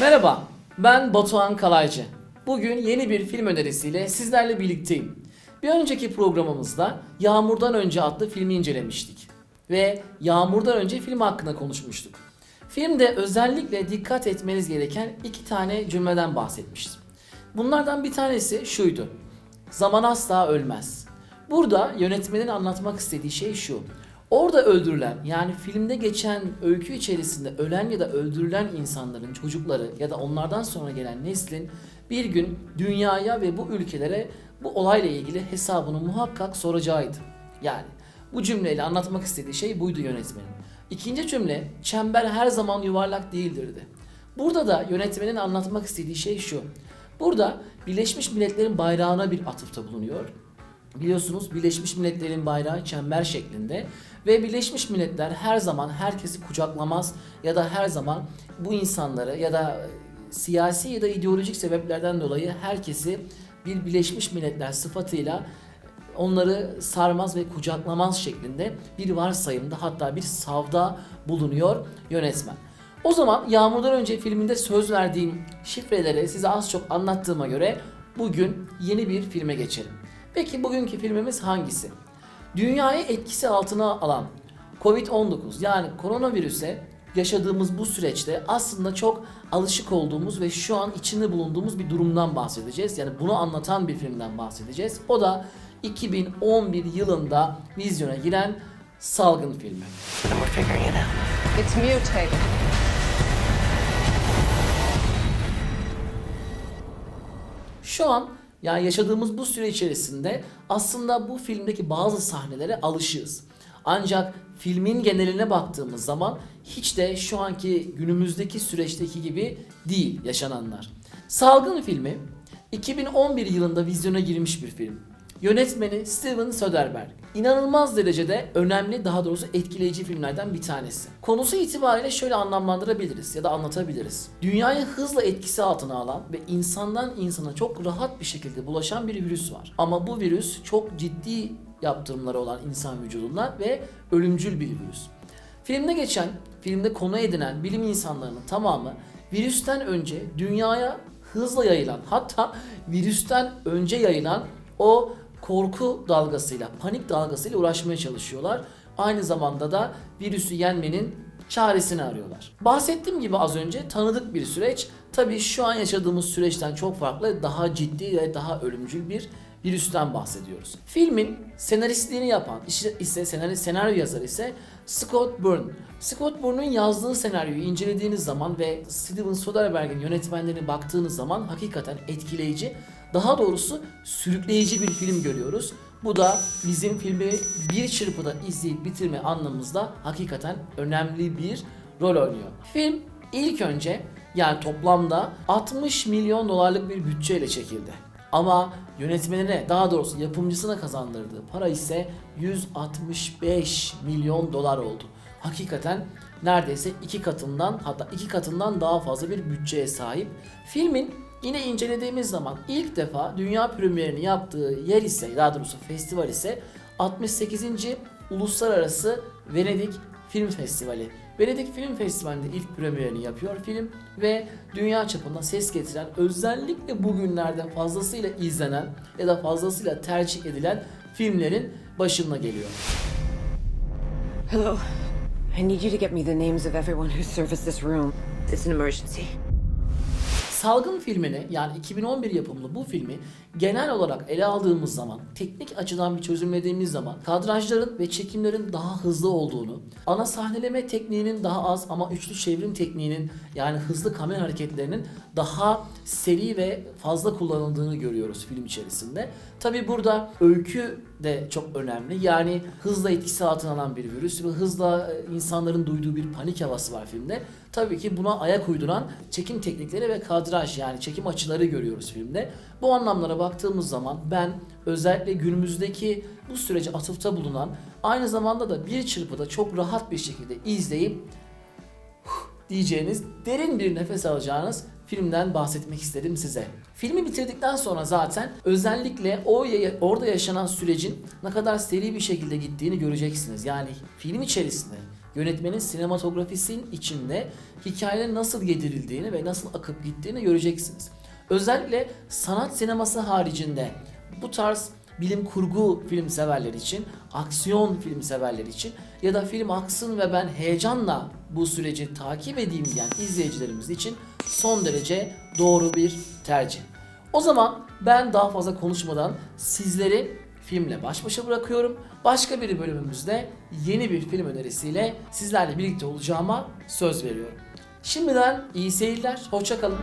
Merhaba, ben Batuhan Kalaycı. Bugün yeni bir film önerisiyle sizlerle birlikteyim. Bir önceki programımızda Yağmurdan Önce adlı filmi incelemiştik. Ve Yağmurdan Önce film hakkında konuşmuştuk. Filmde özellikle dikkat etmeniz gereken iki tane cümleden bahsetmiştim. Bunlardan bir tanesi şuydu. Zaman asla ölmez. Burada yönetmenin anlatmak istediği şey şu. Orada öldürülen yani filmde geçen öykü içerisinde ölen ya da öldürülen insanların çocukları ya da onlardan sonra gelen neslin bir gün dünyaya ve bu ülkelere bu olayla ilgili hesabını muhakkak soracağıydı. Yani bu cümleyle anlatmak istediği şey buydu yönetmenin. İkinci cümle çember her zaman yuvarlak değildirdi. Burada da yönetmenin anlatmak istediği şey şu. Burada Birleşmiş Milletler'in bayrağına bir atıfta bulunuyor. Biliyorsunuz Birleşmiş Milletler'in bayrağı çember şeklinde ve Birleşmiş Milletler her zaman herkesi kucaklamaz ya da her zaman bu insanları ya da e, siyasi ya da ideolojik sebeplerden dolayı herkesi bir Birleşmiş Milletler sıfatıyla onları sarmaz ve kucaklamaz şeklinde bir varsayımda hatta bir savda bulunuyor yönetmen. O zaman Yağmurdan önce filminde söz verdiğim şifreleri size az çok anlattığıma göre bugün yeni bir filme geçelim. Peki bugünkü filmimiz hangisi? Dünyayı etkisi altına alan Covid-19 yani koronavirüse yaşadığımız bu süreçte aslında çok alışık olduğumuz ve şu an içinde bulunduğumuz bir durumdan bahsedeceğiz. Yani bunu anlatan bir filmden bahsedeceğiz. O da 2011 yılında vizyona giren Salgın filmi. It's mutated. Şu an yani yaşadığımız bu süre içerisinde aslında bu filmdeki bazı sahnelere alışığız. Ancak filmin geneline baktığımız zaman hiç de şu anki günümüzdeki süreçteki gibi değil yaşananlar. Salgın filmi 2011 yılında vizyona girmiş bir film. Yönetmeni Steven Soderbergh. İnanılmaz derecede önemli daha doğrusu etkileyici filmlerden bir tanesi. Konusu itibariyle şöyle anlamlandırabiliriz ya da anlatabiliriz. Dünyayı hızla etkisi altına alan ve insandan insana çok rahat bir şekilde bulaşan bir virüs var. Ama bu virüs çok ciddi yaptırımları olan insan vücudunda ve ölümcül bir virüs. Filmde geçen, filmde konu edinen bilim insanlarının tamamı virüsten önce dünyaya hızla yayılan hatta virüsten önce yayılan o korku dalgasıyla, panik dalgasıyla uğraşmaya çalışıyorlar. Aynı zamanda da virüsü yenmenin çaresini arıyorlar. Bahsettiğim gibi az önce tanıdık bir süreç. Tabii şu an yaşadığımız süreçten çok farklı, daha ciddi ve daha ölümcül bir virüsten bahsediyoruz. Filmin senaristliğini yapan ise senaryo, senaryo yazarı ise Scott Byrne. Scott Byrne'un yazdığı senaryoyu incelediğiniz zaman ve Steven Soderbergh'in yönetmenlerine baktığınız zaman hakikaten etkileyici, daha doğrusu sürükleyici bir film görüyoruz. Bu da bizim filmi bir çırpıda izleyip bitirme anlamımızda hakikaten önemli bir rol oynuyor. Film ilk önce yani toplamda 60 milyon dolarlık bir bütçeyle çekildi. Ama yönetmenine daha doğrusu yapımcısına kazandırdığı para ise 165 milyon dolar oldu. Hakikaten neredeyse iki katından hatta iki katından daha fazla bir bütçeye sahip. Filmin yine incelediğimiz zaman ilk defa dünya premierini yaptığı yer ise daha doğrusu festival ise 68. Uluslararası Venedik Film Festivali. Venedik Film Festivali'nde ilk premierini yapıyor film ve dünya çapında ses getiren özellikle bugünlerde fazlasıyla izlenen ya da fazlasıyla tercih edilen filmlerin başına geliyor. Hello. I need you to get me the names of everyone who serviced this room. It's an emergency. Salgın filmini yani 2011 yapımlı bu filmi genel olarak ele aldığımız zaman, teknik açıdan bir çözümlediğimiz zaman kadrajların ve çekimlerin daha hızlı olduğunu, ana sahneleme tekniğinin daha az ama üçlü çevrim tekniğinin yani hızlı kamera hareketlerinin daha seri ve fazla kullanıldığını görüyoruz film içerisinde. Tabi burada öykü de çok önemli. Yani hızla etkisi altına alan bir virüs ve hızla e, insanların duyduğu bir panik havası var filmde. Tabii ki buna ayak uyduran çekim teknikleri ve kadraj yani çekim açıları görüyoruz filmde. Bu anlamlara baktığımız zaman ben özellikle günümüzdeki bu sürece atıfta bulunan aynı zamanda da bir çırpıda çok rahat bir şekilde izleyip diyeceğiniz, derin bir nefes alacağınız filmden bahsetmek istedim size. Filmi bitirdikten sonra zaten özellikle o orada yaşanan sürecin ne kadar seri bir şekilde gittiğini göreceksiniz. Yani film içerisinde yönetmenin sinematografisinin içinde hikayenin nasıl yedirildiğini ve nasıl akıp gittiğini göreceksiniz. Özellikle sanat sineması haricinde bu tarz bilim kurgu film severler için, aksiyon film severler için ya da film aksın ve ben heyecanla bu süreci takip edeyim diyen izleyicilerimiz için son derece doğru bir tercih. O zaman ben daha fazla konuşmadan sizleri filmle baş başa bırakıyorum. Başka bir bölümümüzde yeni bir film önerisiyle sizlerle birlikte olacağıma söz veriyorum. Şimdiden iyi seyirler, hoşçakalın.